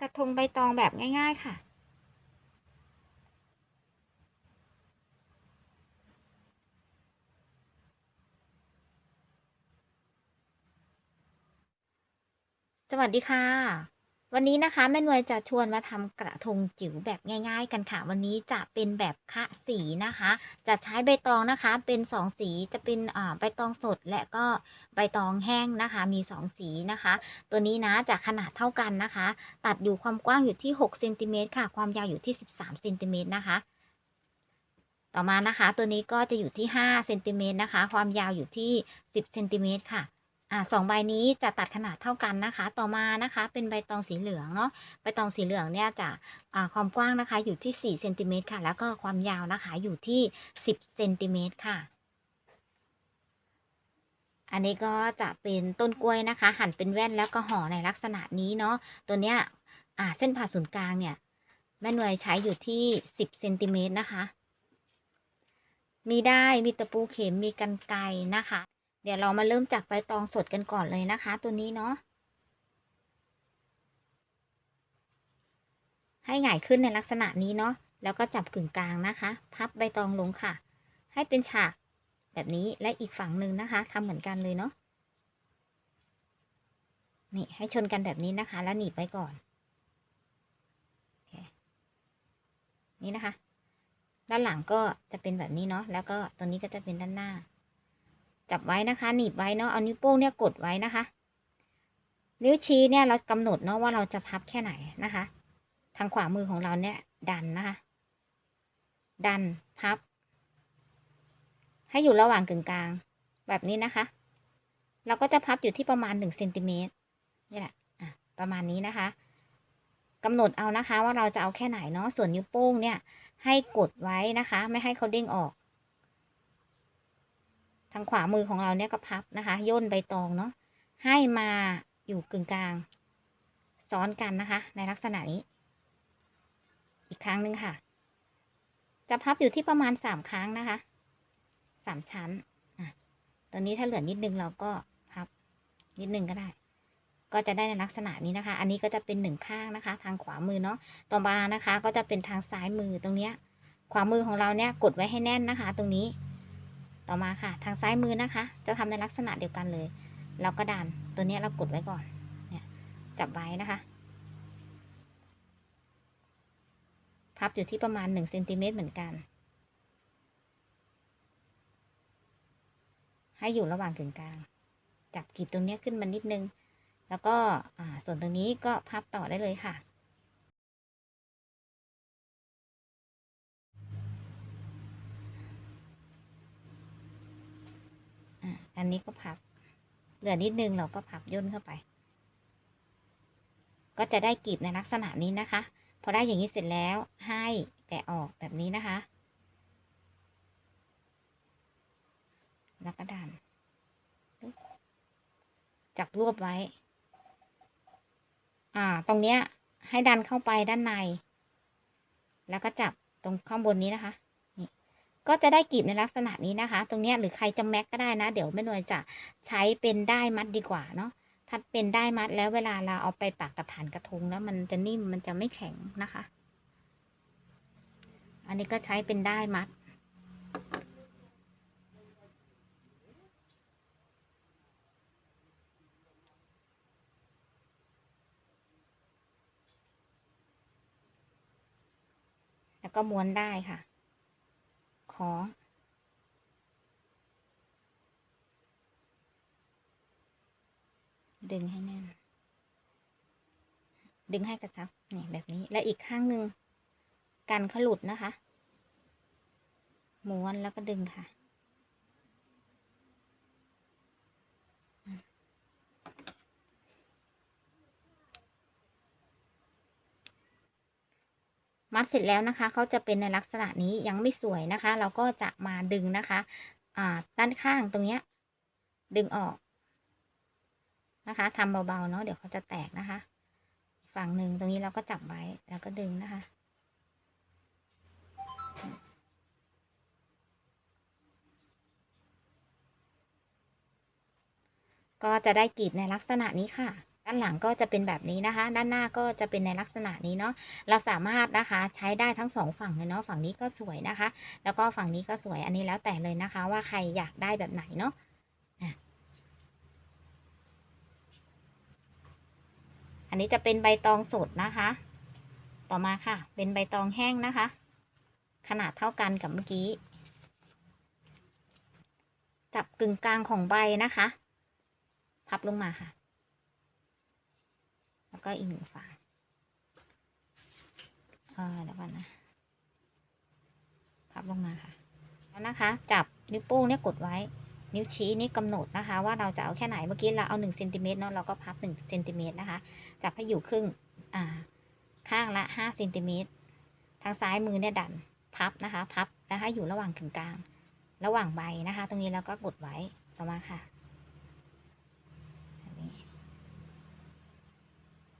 กระทงใบตองแบบง่าย ๆ ค่ะ สวัสดีค่ะ วันนี้นะคะแม่นวยจะชวนมาทำกระทงจิ๋วแบบง่าย ๆ กันค่ะ วันนี้จะเป็นแบบคะสีนะคะ จะใช้ใบตองนะคะ เป็นสองสีจะเป็นอ่าใบตองสดและก็ใบตองแห้งนะคะ มีสองสีนะคะ ตัวนี้นะจะขนาดเท่ากันนะคะ ตัดอยู่ความกว้างอยู่ที่6เซนติเมตรค่ะ ความยาวอยู่ที่ 13เซนติเมตรนะคะ ต่อมานะคะ ตัวนี้ก็จะอยู่ที่5เซนติเมตรนะคะ ความยาวอยู่ที่ 10เซนติเมตรค่ะ อ่าสองใบนี้จะตัดขนาดเท่ากันนะคะ ต่อมานะคะ เป็นใบตองสีเหลืองเนาะใบตองสีเหลืองเนี่ยจะอ่าความกว้างนะคะ อยู่ที่4เซนติเมตรค่ะ แล้วก็ความยาวนะคะอยู่ที่ 10เซนติเมตรค่ะ อันนี้ก็จะเป็นต้นกล้วยนะคะ หั่นเป็นแว่นแล้วก็ห่อในลักษณะนี้เนาะตัวเนี้ยอ่าเส้นผ่าศูนย์กลางเนี่ยแม่หน่วยใช้อยู่ที่ 10เซนติเมตรนะคะ มีได้มีตะปูเข็มมีกันไกรนะคะ ดี๋ยวเรามาเริ่มจากใบตองสดกันก่อนเลยนะคะ ตัวนี้เนาะให้หงายขึ้นในลักษณะนี้เนาะแล้วก็จับกึ่งกลางนะคะ พับใบตองลงค่ะ ให้เป็นฉากแบบนี้และอีกฝั่งหนึ่งนะคะทำเหมือนกันเลยเนาะนี่ให้ชนกันแบบนี้นะคะ แล้วหนีบไว้ก่อนนี่นะคะ ด้านหลังก็จะเป็นแบบนี้เนาะแล้วก็ตัวนี้ก็จะเป็นด้านหน้า จับไว้นะคะ หนีบไว้เนาะเอานิ้วโป้งเนี่ยกดไว้นะคะ นิ้วชี้เนี่ยเรากำหนดเนาะว่าเราจะพับแค่ไหนนะคะ ทางขวามือของเราเนี่ย ดันนะคะ ดันพับ ให้อยู่ระหว่างกึ่งกลาง แบบนี้นะคะ เราก็จะพับอยู่ที่ประมาณหนึ่งเซนติเมตรนี่แหละประมาณนี้นะคะกำหนดเอานะคะว่าเราจะเอาแค่ไหนเนาะส่วนนิ้วโป้งเนี่ย ให้กดไว้นะคะ ไม่ให้เขาเด้งออก ทางขวามือของเราเนี่ยก็พับนะคะย่นใบตองเนาะให้มาอยู่กึ่งกลาง ซ้อนกันนะคะ ในลักษณะนี้ อีกครั้งหนึ่งค่ะ จะพับอยู่ที่ประมาณสามครั้งนะคะสามชั้นอะตัวนี้ถ้าเหลือนิดนึงเราก็พับนิดนึงก็ได้ ก็จะได้ในลักษณะนี้นะคะ อันนี้ก็จะเป็นหนึ่งข้างนะคะ ทางขวามือเนาะต่อมานะคะ ก็จะเป็นทางซ้ายมือตรงเนี้ยขวามือของเราเนี่ยกดไว้ให้แน่นนะคะ ตรงนี้ ต่อมาค่ะ ทางซ้ายมือนะคะ จะทำในลักษณะเดียวกันเลย เราก็ดันตัวนี้เรากดไว้ก่อน เนี่ย จับไว้นะคะ พับอยู่ที่ประมาณหนึ่งเซนติเมตรเหมือนกัน ให้อยู่ระหว่างกึ่งกลาง จับกรีดตรงนี้ขึ้นมานิดนึง แล้วก็ส่วนตรงนี้ก็พับต่อได้เลยค่ะ อันนี้ก็พับ เหลือนิดนึงเราก็พับย่นเข้าไป ก็จะได้กรีบในลักษณะนี้นะคะ พอได้อย่างนี้เสร็จแล้วให้แกะออกแบบนี้นะคะ แล้วก็ดันจับรวบไว้ อ่า ตรงเนี้ยให้ดันเข้าไปด้านใน แล้วก็จับตรงข้างบนนี้นะคะ ก็จะได้กลีบในลักษณะนี้นะคะ ตรงนี้หรือใครจะแม็กก็ได้นะ เดี๋ยวแม่นวยจะใช้เป็นได้มัดดีกว่าเนาะถ้าเป็นได้มัดแล้วเวลาเราเอาไปปักกับฐานกระทงแล้วมันจะนิ่มมันจะไม่แข็งนะคะ อันนี้ก็ใช้เป็นได้มัด แล้วก็ม้วนได้ค่ะ คล้องดึงให้แน่น ดึงให้กระชับนี่แบบนี้ และอีกข้างหนึ่งกันขลุดนะคะ ม้วนแล้วก็ดึงค่ะ มัดเสร็จแล้วนะคะเขาจะเป็นในลักษณะนี้ยังไม่สวยนะคะ เราก็จะมาดึงนะคะอ่าด้านข้างตรงเนี้ยดึงออกนะคะทำเบาๆเนาะเดี๋ยวเขาจะแตกนะคะ ฝั่งหนึ่งตรงนี้เราก็จับไว้แล้วก็ดึงนะคะ ก็จะได้กรีบในลักษณะนี้ค่ะ ด้านหลังก็จะเป็นแบบนี้นะคะ ด้านหน้าก็จะเป็นในลักษณะนี้เนาะ เราสามารถนะคะใช้ได้ทั้งสองฝั่งเลยเนาะ ฝั่งนี้ก็สวยนะคะ แล้วก็ฝั่งนี้ก็สวย อันนี้แล้วแต่เลยนะคะ ว่าใครอยากได้แบบไหนเนาะอันนี้จะเป็นใบตองสดนะคะ ต่อมาค่ะ เป็นใบตองแห้งนะคะ ขนาดเท่ากันกับเมื่อกี้ จับกึ่งกลางของใบนะคะ พับลงมาค่ะ แล้วก็อีกหนึ่งฝั่งเออเดี๋ยวก่อนนะ พับลงมาค่ะ แล้วนะคะ จับนิ้วโป้งเนี่ยกดไว้ นิ้วชี้นี่กำหนดนะคะ ว่าเราจะเอาแค่ไหน เมื่อกี้เราเอาหนึ่งเซนติเมตรเนาะ เราก็พับหนึ่งเซนติเมตรนะคะ จับให้อยู่ครึ่ง อ่า ข้างละห้าเซนติเมตร ทางซ้ายมือเนี่ยดัน พับนะคะ พับ แล้วให้อยู่ระหว่างกึ่งกลาง ระหว่างใบนะคะ ตรงนี้เราก็กดไว้ ต่อมาค่ะอันนี้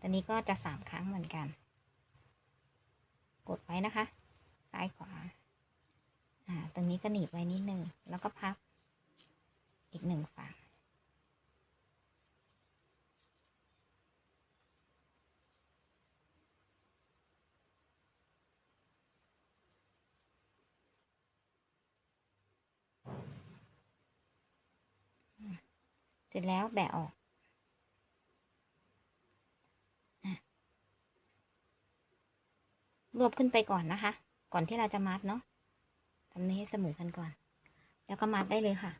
ตอนนี้ก็จะสามครั้งเหมือนกัน กดไว้นะคะ ซ้ายขวา อ่า ตรงนี้ก็หนีบไว้นิดนึง แล้วก็พับ อีกหนึ่งฝั่ง เสร็จแล้วแบะออกอะ รวบขึ้นไปก่อนนะคะ ก่อนที่เราจะมัดเนาะทำนี้ให้เสมอกันก่อน แล้วก็มัดได้เลยค่ะ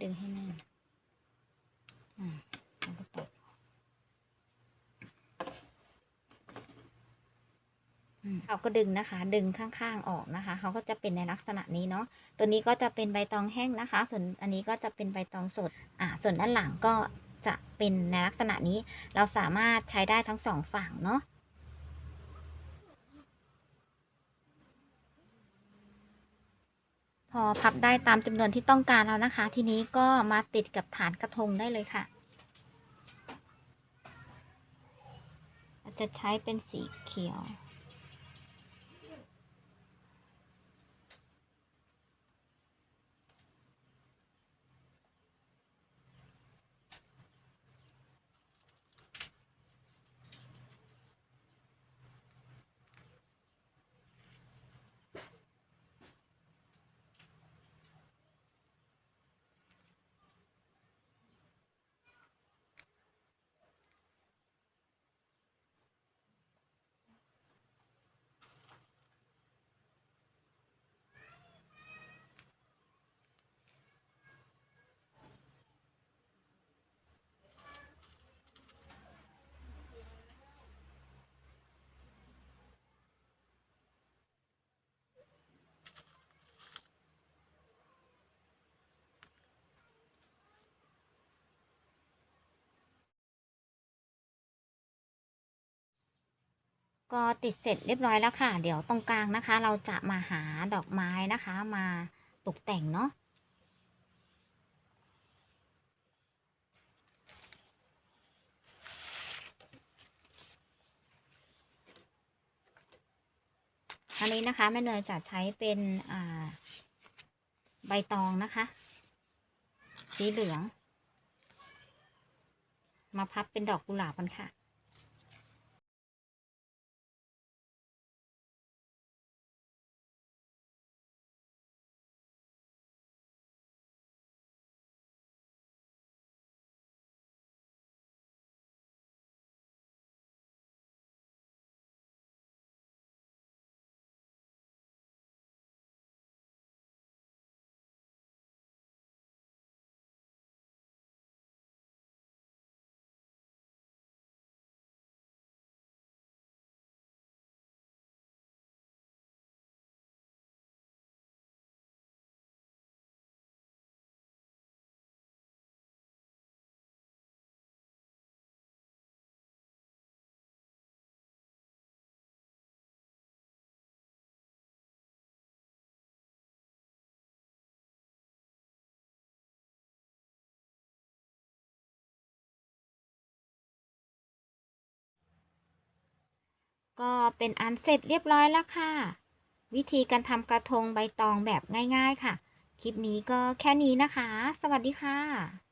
ดึงให้แน่นอ่าแล้วก็ตัดอืม เราก็ดึงนะคะ ดึงข้างๆออกนะคะ เขาก็จะเป็นในลักษณะนี้เนาะ ตัวนี้ก็จะเป็นใบตองแห้งนะคะ ส่วนอันนี้ก็จะเป็นใบตองสด อ่า ส่วนด้านหลังก็จะเป็นในลักษณะนี้ เราสามารถใช้ได้ทั้งสองฝั่งเนาะพอพับได้ตามจำนวนที่ต้องการแล้วนะคะ ทีนี้ก็มาติดกับฐานกระทงได้เลยค่ะ จะใช้เป็นสีเขียว ก็ติดเสร็จเรียบร้อยแล้วค่ะ เดี๋ยวตรงกลางนะคะ เราจะมาหาดอกไม้นะคะ มาตกแต่งเนาะอันนี้นะคะแม่เนยจะใช้เป็นใบตองนะคะ สีเหลือง มาพับเป็นดอกกุหลาบกันค่ะ ก็เป็นอันเสร็จเรียบร้อยแล้วค่ะ วิธีการทำกระทงใบตองแบบง่าย ๆ ค่ะ คลิปนี้ก็แค่นี้นะคะ สวัสดีค่ะ